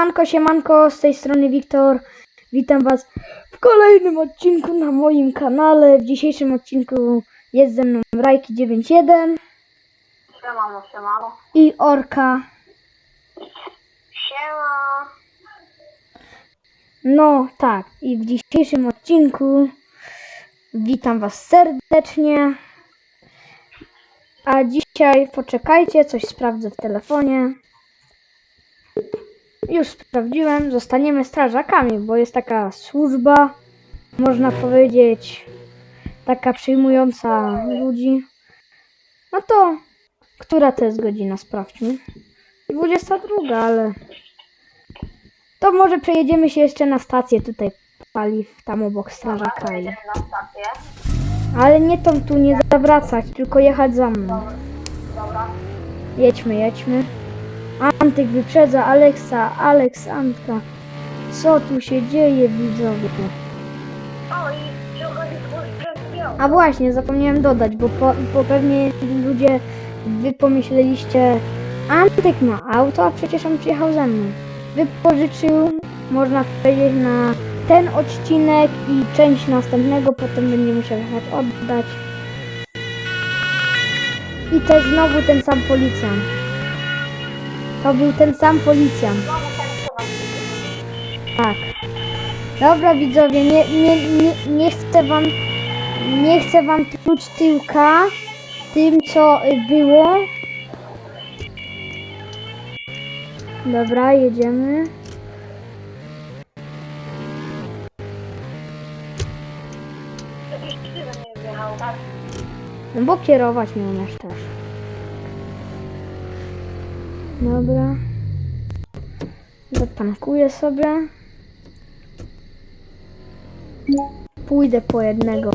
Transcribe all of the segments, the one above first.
Siemanko, siemanko, z tej strony Wiktor. Witam Was w kolejnym odcinku na moim kanale. W dzisiejszym odcinku jest ze mną Rajki91 Siemano, siemano. i Orka. Siema. No tak, i w dzisiejszym odcinku witam Was serdecznie. A dzisiaj poczekajcie, coś sprawdzę w telefonie. Już sprawdziłem, zostaniemy strażakami, bo jest taka służba, można powiedzieć, taka przyjmująca ludzi. No to, która to jest godzina? Sprawdźmy. 22, ale to może przejedziemy się jeszcze na stację tutaj paliw, tam obok strażaka. i-. Ale nie tą tu nie zawracać, tylko jechać za mną. Dobra. Jedźmy, jedźmy. Antyk wyprzedza Aleksa, Aleks Antka. Co tu się dzieje, widzowie? O. A właśnie, zapomniałem dodać, bo, po, bo pewnie ludzie, wy pomyśleliście, Antyk ma auto, a przecież on przyjechał ze mną. Wypożyczył, można powiedzieć, na ten odcinek i część następnego, potem będzie musiał oddać. I jest znowu ten sam policjant. To był ten sam policjant. Tak. Dobra widzowie, nie, nie, nie, nie chcę wam nie chcę wam truć tyłka tym co było. Dobra, jedziemy. Mnie? No bo kierować nie umiesz też. Dobra. Zatankuję sobie. Pójdę po jednego.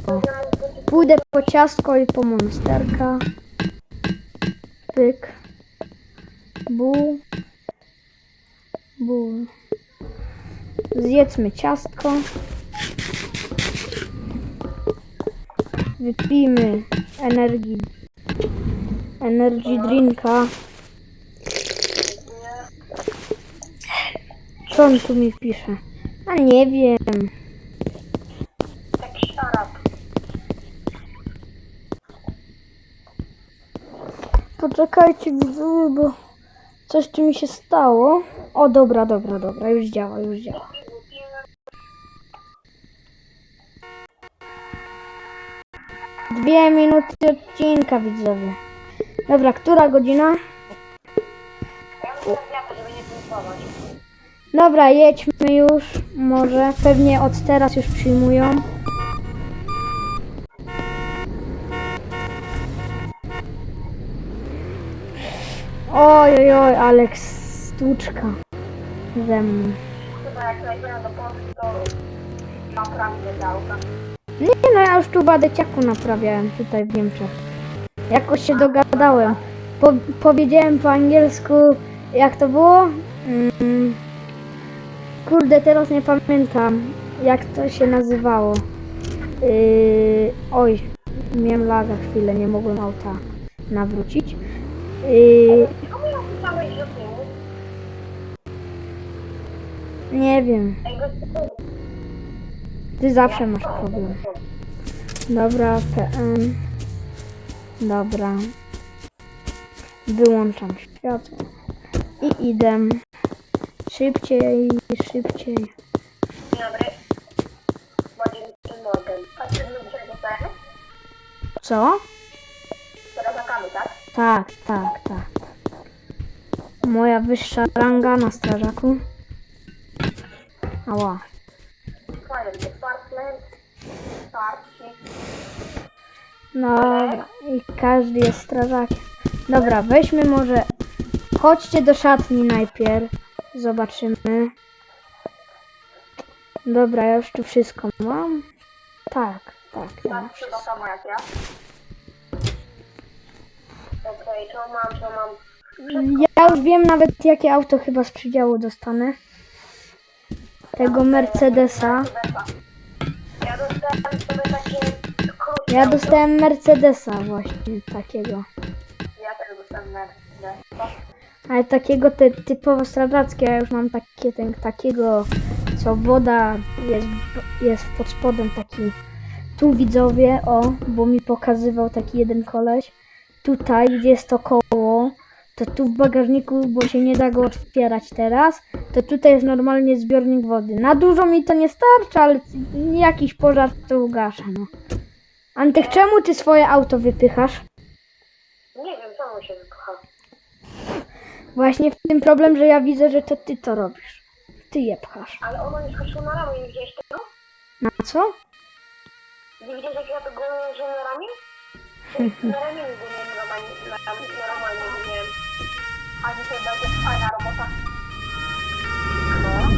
Pójdę po ciastko i po monsterka. Pyk. Bu. Bu. Zjedzmy ciastko. Wypijmy energii. Energy drinka. Co on tu mi pisze? A nie wiem. Szarap. Poczekajcie widzowie, bo coś tu mi się stało. O, dobra, dobra, dobra, już działa, już działa. Dwie minuty odcinka, widzowie. Dobra, która godzina? Ja muszę żeby nie. Dobra, jedźmy już. Może pewnie od teraz już przyjmują. Oj, oj, oj, Aleks, stłuczka ze mną. Chyba jak najpierw do Polski, to naprawię auta. Nie no, ja już tu badeciaku naprawiałem tutaj w Niemczech. Jakoś się dogadałem. Po, powiedziałem po angielsku, jak to było? Mm, kurde, teraz nie pamiętam, jak to się nazywało. Yy, oj, miałem laga chwilę, nie mogłem auta nawrócić. Yy, nie wiem, ty zawsze masz problem. Dobra, PM. Dobra. Wyłączam światło. I idę. Szybciej, szybciej. Dobry. Władimir Morgan. A ty lubisz dostajemy? Co? Teraz zakamy, tak? Tak, tak, tak. Moja wyższa ranga na strażaku. Ała. Dobra, i każdy jest strażakiem. Dobra, weźmy może. Chodźcie do szatni najpierw. Zobaczymy. Dobra, ja już tu wszystko mam. Tak, tak, ja mam Tak, chyba samo jak ja. Okej, co mam, co mam? Ja już wiem nawet jakie auto chyba z przydziału dostanę. Tego Mercedesa. Ja dostałem sobie takie Ja dostałem Mercedesa właśnie takiego. Ja też dostałem Mercedes. Ale takiego te, typowo strażackie, ja już mam takie, ten, takiego, co woda jest, jest pod spodem taki. Tu widzowie, o, bo mi pokazywał taki jeden koleś. Tutaj, gdzie jest to koło, to tu w bagażniku, bo się nie da go otwierać teraz, to tutaj jest normalnie zbiornik wody. Na dużo mi to nie starczy, ale jakiś pożar to ugaszę, no. Antek, czemu ty swoje auto wypychasz? Nie wiem, co mu się wypcha. Właśnie w tym problem, że ja widzę, że to ty to robisz. Ty je pchasz. Ale ono nie skoczyło na ramię, nie widziałeś tego? Na co? Nie widziałeś jak ja to go że na ramię? Na ramię go miałem normalnie, na, normalnie go miałem. A dzisiaj będzie fajna robota. No.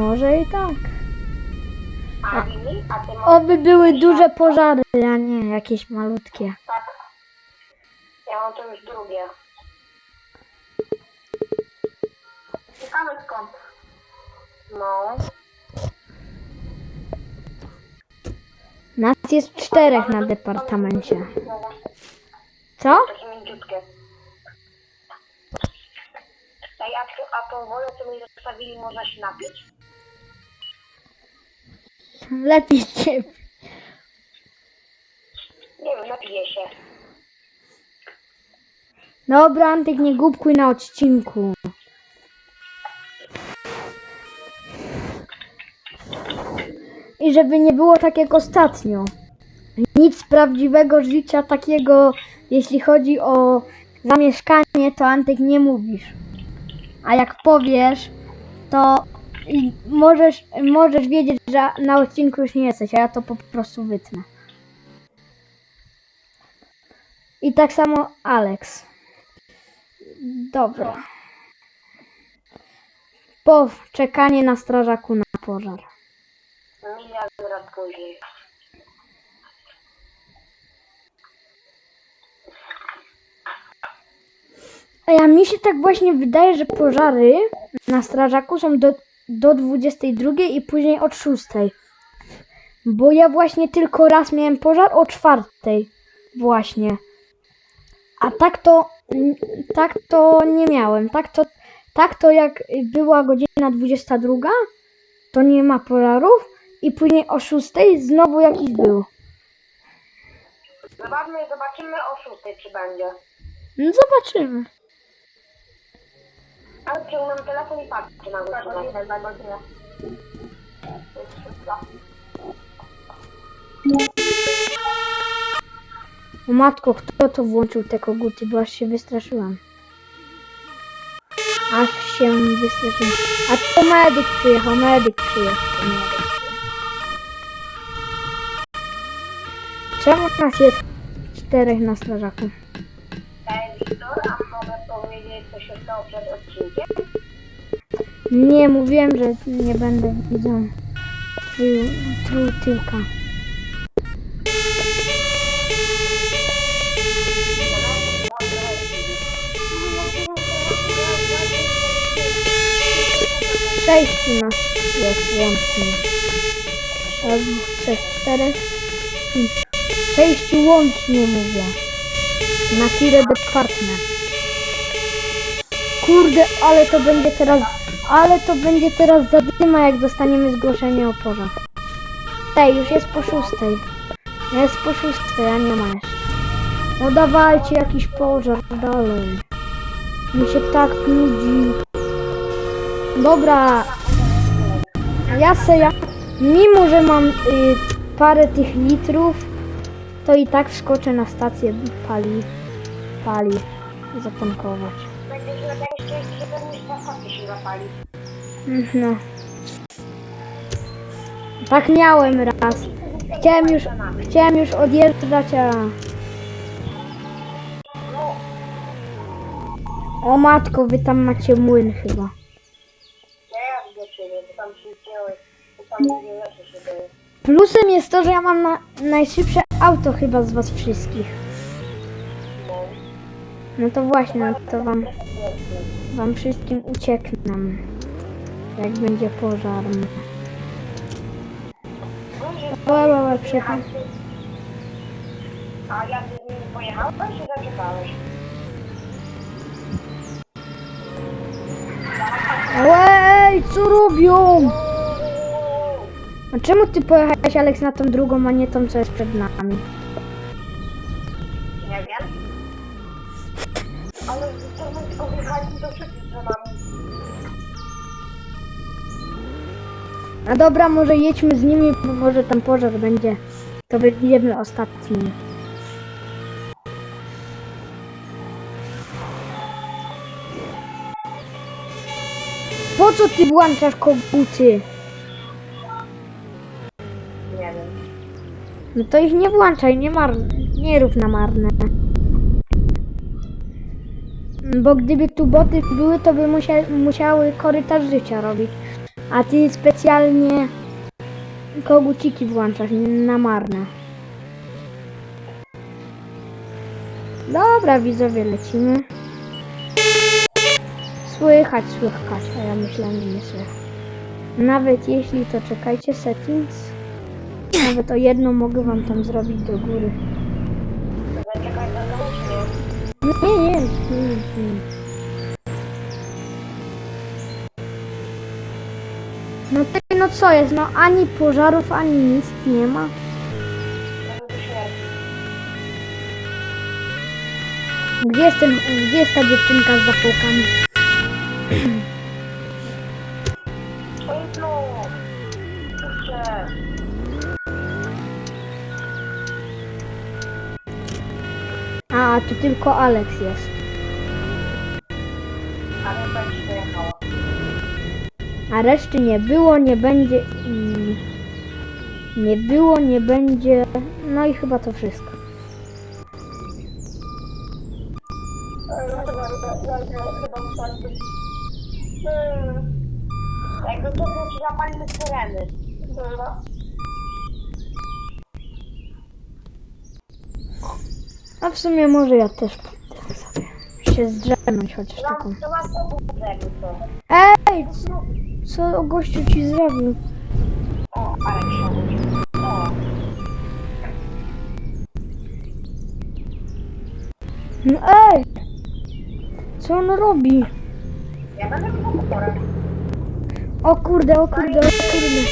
Może i tak. A Lili? A ty. Oby były duże pożary, a nie jakieś malutkie. Ja mam to już drugie. Ciekawe skąd. No. Nas jest czterech na departamencie. Co? Takie mięciutkie. Ej, a, a tą wodę, co mi zostawili, można się napić? Lepiej cię. Nie wiem, napiję się. Dobra, Antek, nie głupkuj na odcinku. I żeby nie było tak jak ostatnio. Nic prawdziwego życia takiego, jeśli chodzi o zamieszkanie, to Antek nie mówisz. A jak powiesz, to możesz, możesz wiedzieć, że na odcinku już nie jesteś, a ja to po prostu wytnę. I tak samo Alex. Dobra. Po czekanie na strażaku na pożar. Miliard później. A ja mi się tak właśnie wydaje, że pożary na strażaku są do, do 22 i później od 6. Bo ja właśnie tylko raz miałem pożar o 4. Właśnie. A tak to tak to nie miałem. Tak to tak to jak była godzina 22, to nie ma pożarów i później o 6 znowu jakiś był. Zobaczmy, zobaczymy o szóstej, czy będzie. No zobaczymy. Ale ciągnę telefon i patrzę na godzinę. Na godzinę. O matko, kto to włączył te koguty, bo aż się wystraszyłam. Aż się wystraszyłam. A to medyk przyjechał, medyk przyjechał. Czemu nas jest czterech na strażaku? Ej, Wiktor, a mogę powiedzieć, co się stało przed odcinkiem? Nie, mówiłem, że nie będę widział tył, tył, tyłka. Sześciu nas jest łącznie. Raz, dwóch, trzech, czterech. Sześciu łącznie mówię. Na Fire Department. Kurde, ale to będzie teraz, ale to będzie teraz zadyma, jak dostaniemy zgłoszenie o pożar. Ej, już jest po szóstej. Jest po szóstej, a nie ma jeszcze. No dawajcie jakiś pożar dalej. Mi się tak nudzi. Dobra. Ja se ja, mimo że mam y, parę tych litrów, to i tak wskoczę na stację pali, pali, zatankować. Że się zapali. No. Tak miałem raz. Chciałem już, chciałem już odjeżdżać, a... O matko, wy tam macie młyn chyba. ja jadę do ciebie, bo tam się dzieje, bo tam wiele rzeczy się dzieje. Plusem jest to, że ja mam na, najszybsze auto chyba z was wszystkich. No to właśnie, no to wam, wam wszystkim ucieknę. Jak będzie pożar. Łe, łe, przepad. a ja nimi pojechałem. pojechałeś czy zaczekałeś? Ej, co robią? A czemu ty pojechałeś, Alex, na tą drugą, a nie tą, co jest przed nami? Nie wiem. Ale to to wszyscy za nami. A dobra, może jedźmy z nimi, bo może tam pożar będzie. To będziemy ostatni. Po co ty włączasz koguty? Nie wiem. No to ich nie włączaj, nie marne, nie rób na marne. Bo gdyby tu boty były, to by musia, musiały korytarz życia robić. A ty specjalnie koguciki włączasz na marne. Dobra, widzowie, lecimy. Słychać, słychać, a ja myślałem, że nie słychać. Nawet jeśli to czekajcie, settings. Nawet o jedną mogę wam tam zrobić do góry. Czy nie? Nie, nie. No ty, no co jest, no ani pożarów, ani nic nie ma. Gdzie jest ten, gdzie jest ta dziewczynka z zapałkami? A, tu tylko Alex jest. Będzie. A reszty nie było, nie będzie i... Nie było, nie będzie... No i chyba to wszystko. Jakby to było, czy zapalimy syreny. A w sumie może ja też pójdę sobie się zdrzemnąć chociaż taką. To jakby co. Ej, co, co gościu ci zrobił? O, ale. O. No ej! Co on robi? Ja będę go. O kurde, o kurde, o kurde.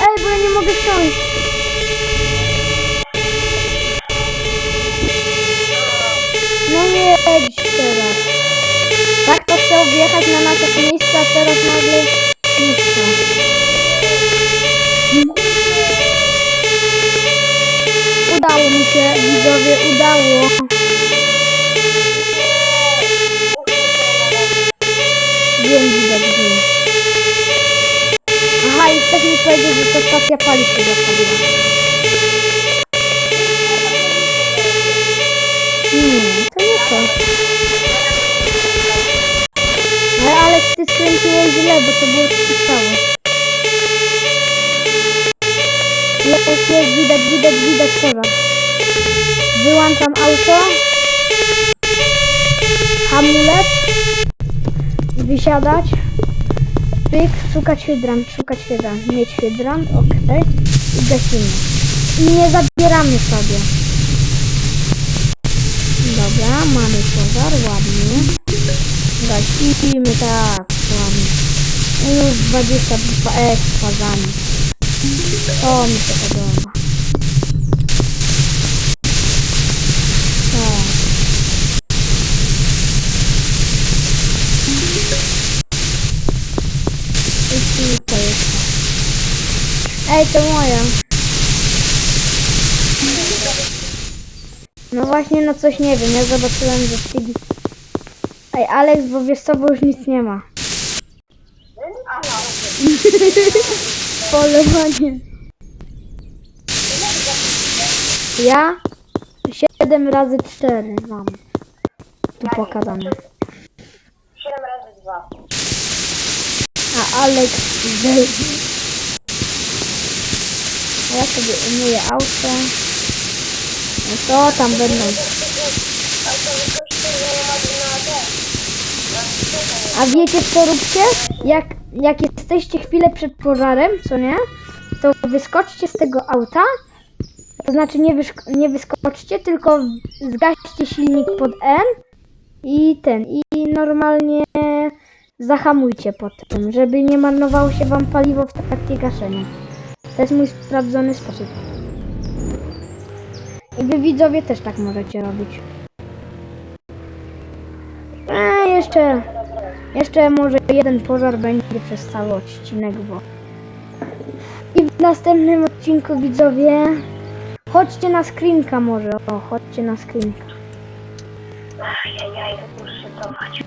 Ej, bo ja nie mogę wsiąść. No nie jedź teraz. Tak to chciał wjechać na nasze miejsce, a teraz nagle chce. Udało mi się, widzowie, udało. Wiem, było. Aha, i ktoś mi powiedział, że to stacja paliw się zapaliła. Nie, to nie to. Ale, ale ty skręciłeś źle, bo to było ciekawe. Jest, jest, widać, widać, widać pożar. Wyłączam auto. Hamulec. Wysiadać. Pyk, szukać hydrant, szukać hydrant, mieć hydrant, ok. I gasimy. I nie zabieramy sobie. Dobra, mamy pożar, ładnie. Gasimy, tak, ładnie. I już 22 ekstra za nim. To mi się podoba. Ej, to moja. No właśnie, no coś nie wiem. Ja zobaczyłem, że Tig... Ej, Alex, bo wiesz co, bo już nic nie ma. Polowanie. Ja? 7 razy 4 mam. Tu pokazane. 7 razy 2. A Alex zejdzie. Ja sobie umyję auto. No to tam będą. A wiecie co róbcie? Jak, jak jesteście chwilę przed pożarem, co nie? To wyskoczcie z tego auta To znaczy nie, nie wyskoczcie, tylko zgaście silnik pod N i ten, i normalnie zahamujcie potem, żeby nie marnowało się wam paliwo w trakcie gaszenia. To jest mój sprawdzony sposób. I wy widzowie też tak możecie robić. A jeszcze, jeszcze może jeden pożar będzie przez cały odcinek, bo... I w następnym odcinku widzowie, chodźcie na screenka może, o, chodźcie na cofać.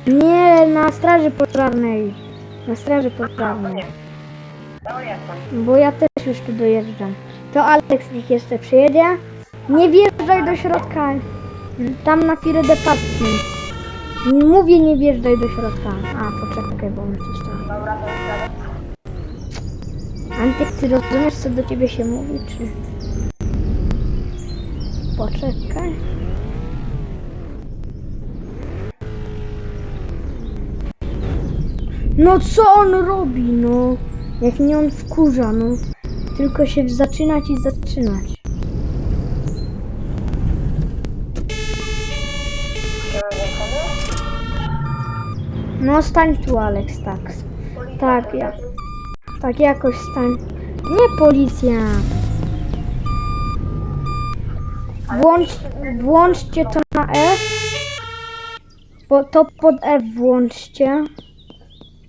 Nie, na straży pożarnej. Na straży pożarnej. No. Bo ja też już tu dojeżdżam. To Alex niech jeszcze przyjedzie. Nie wjeżdżaj do środka. Tam na Firy Department. Mówię nie wjeżdżaj do środka. A, poczekaj, bo on już jadę. Antyk, ty rozumiesz co do ciebie się mówi, czy... Poczekaj. No co on robi, no? Jak nie on wkurza, no. Tylko się zaczynać i zaczynać. No stań tu, Alex, tak. Tak, ja. Tak, jakoś stań. Nie policja. Włącz, włączcie to na F. Bo to pod F włączcie.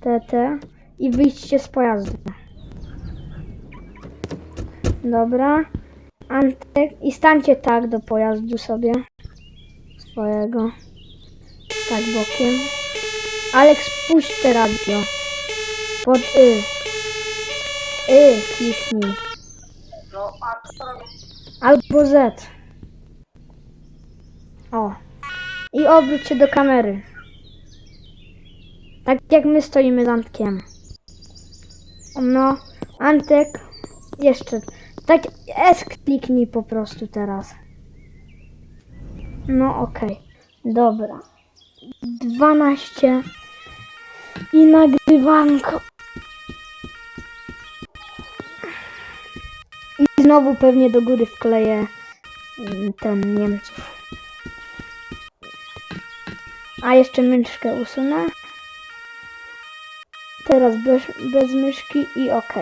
TT. I wyjdźcie z pojazdu. Dobra. Antek. I stańcie tak do pojazdu sobie. Swojego. Tak bokiem. Alex, puść te radio. Pod Y. Y, kliknij. No? Albo Z. O. I obróć się do kamery. Tak jak my stoimy z Antkiem. No, Antek. Jeszcze. Tak, S kliknij po prostu teraz. No okej. Dobra. 12. I nagrywanko. I znowu pewnie do góry wkleję mm, ten Niemców. A jeszcze myszkę usunę. Teraz bez, bez myszki i ok.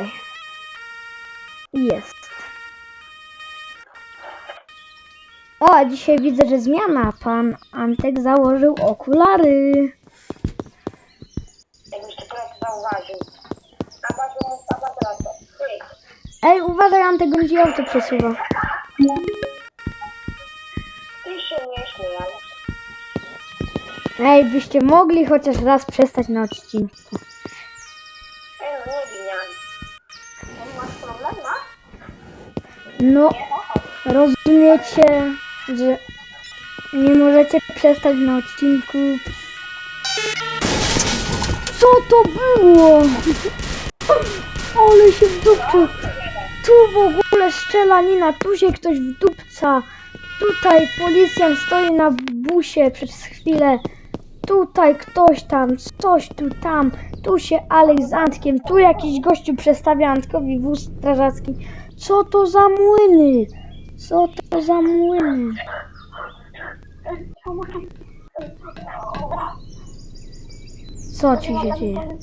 Jest. O, a dzisiaj widzę, że zmiana. Pan Antek założył okulary. Jakbyś to teraz zauważył. A. Ej, uważaj, Antek, on ci auto przesuwa. Ty się nie śmiej, ale... Ej, byście mogli chociaż raz przestać na odcinku. Ej, no nie winiam. On masz problem, ma? No, rozumiecie, że nie możecie przestać na odcinku. Co to było? Ale się wdupczył. Tu w ogóle strzelanina, tu się ktoś wdupca. Tutaj policjant stoi na busie przez chwilę. Tutaj ktoś tam, coś tu tam. Tu się Alex z Antkiem, tu jakiś gościu przestawia Antkowi wóz strażacki. Co to za młyny? Co to za młyny? Co ci się dzieje?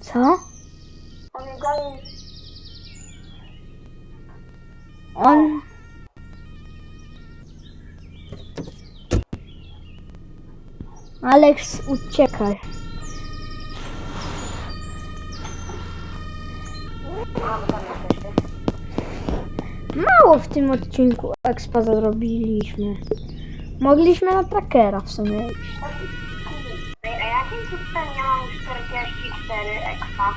Co? On... Alex, uciekaj. Mało w tym odcinku expa zrobiliśmy. Mogliśmy na trackera w sumie iść. A jakim cudem ja mam 44 expa?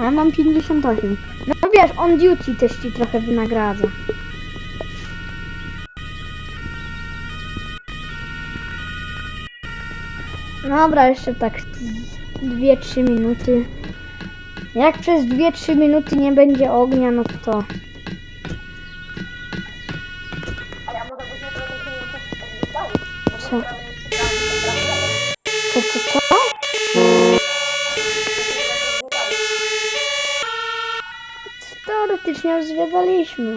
A ja mam 58. No wiesz, on duty też ci trochę wynagradza. Dobra, jeszcze tak 2-3 minuty. Jak przez 2-3 minuty nie będzie ognia, no to co? Co, co, co? Teoretycznie już zwiedzaliśmy.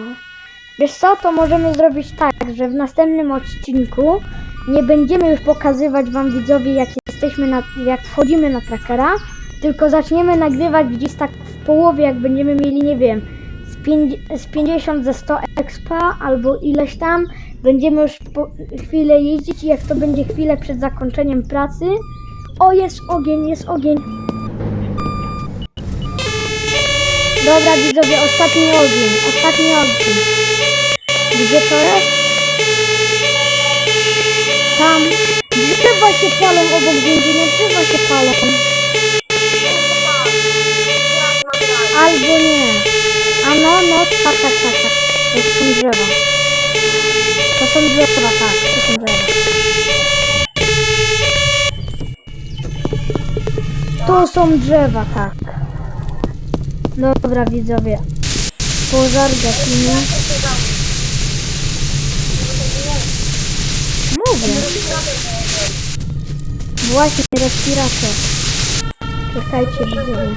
Wiesz co, to możemy zrobić tak, że w następnym odcinku nie będziemy już pokazywać wam widzowie jak jesteśmy na, jak wchodzimy na trackera, tylko zaczniemy nagrywać gdzieś tak w połowie, jak będziemy mieli, nie wiem, z, pięć, z 50 ze 100 expa albo ileś tam, będziemy już chwilę jeździć i jak to będzie chwilę przed zakończeniem pracy, o jest ogień, jest ogień. Dobra widzowie, ostatni ogień, ostatni ogień. Gdzie to jest? Tam. Drzewa się palą obok więzienia, drzewa się palą. Albo nie. A no, no, tak, tak, tak, tak. To są drzewa. To są drzewa, tak, to są drzewa. Tu są drzewa, tak. Dobra widzowie. Pożar gasimy. Mówię. Właśnie respirator. Czekajcie widzowie.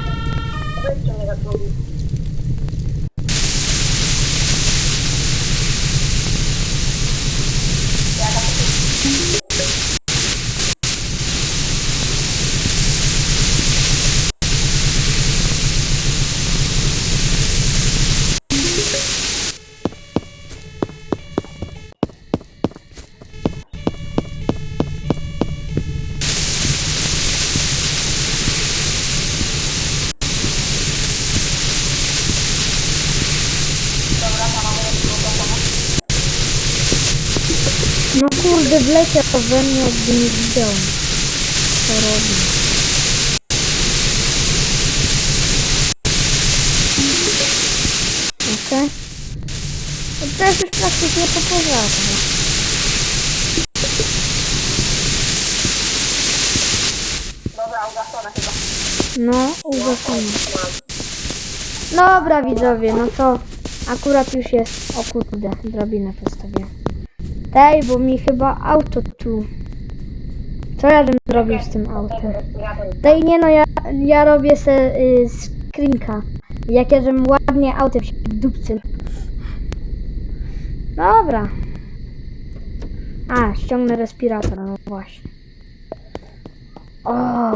Kurde, wleciał we mnie jakby nie widział. Co robi. Okej. No to jest już praktycznie po pożarze. Dobra, ugaszone chyba. No, uważamy. Dobra widzowie, no to akurat już jest, o kurde, drabinę postawię. Tej, bo mi chyba auto tu. Co ja bym zrobił z tym autem? Tej nie no, ja, ja robię se y, screenka. Jak ja żebym ładnie autem się dupcy. Dobra. A, ściągnę respirator, no właśnie. O,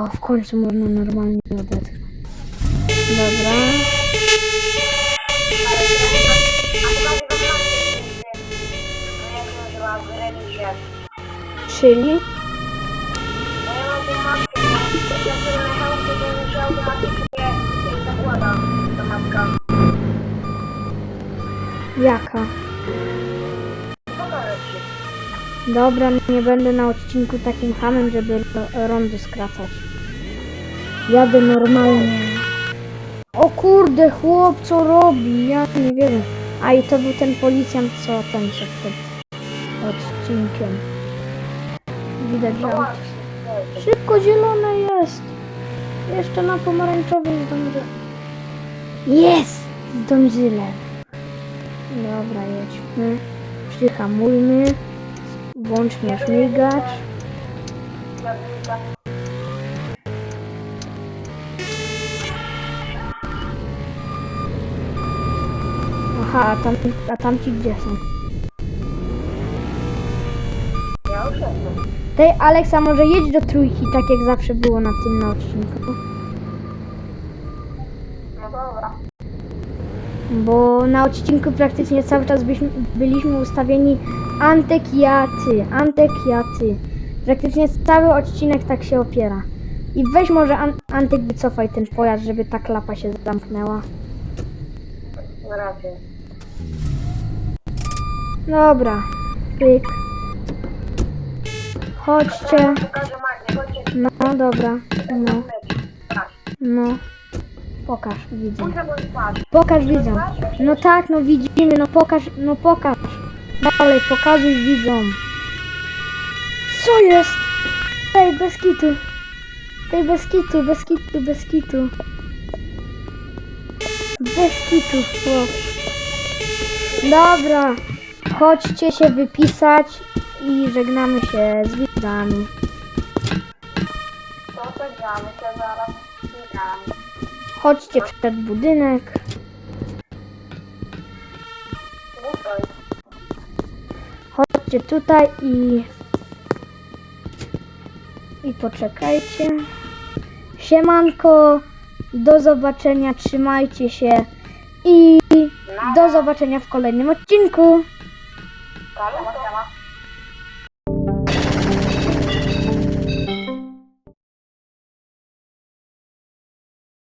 w końcu można normalnie odetchnąć. Dobra. Ale a to bardziej wam maskę, jak się nazywa, w remizie. Czyli? No ja mam tą maskę, nie? jak sobie na hełmie, to mi się automatycznie się zakłada ta maska. Jaka? Dobra, nie będę na odcinku takim hamem, żeby ro- rondy skracać. Jadę normalnie. O kurde, chłop, co robi? Ja nie wiem. A i to był ten policjant, co ten przed odcinkiem. Widać, że auto. Szybko zielone jest. Jeszcze na pomarańczowym zdążę. Jest! Zdążyłem. Dobra, jedźmy. Przyhamujmy. Włączmy śmigacz. Aha, a, tam, a tamci gdzie są? Tej Aleksa może jedź do trójki, tak jak zawsze było na tym na odcinku. No dobra. Bo na odcinku praktycznie cały czas byśmy, byliśmy ustawieni Antek ja ty, Antek ja ty. Praktycznie cały odcinek tak się opiera. I weź może An Antek wycofaj ten pojazd, żeby ta klapa się zamknęła. Na razie. Dobra, pyk. Chodźcie. No dobra, no, no. Pokaż, spać. Pokaż widzom. No tak, no widzimy, no pokaż, no pokaż. Dalej, pokazuj widzom. Co jest? Tej bez kitu. Tej bez kitu, bez kitu, bez kitu. Bez kitu, chłop. Dobra, chodźcie się wypisać i żegnamy się z zaraz. Witam. Chodźcie przed budynek. Chodźcie tutaj i... I poczekajcie. Siemanko, do zobaczenia, trzymajcie się i do zobaczenia w kolejnym odcinku.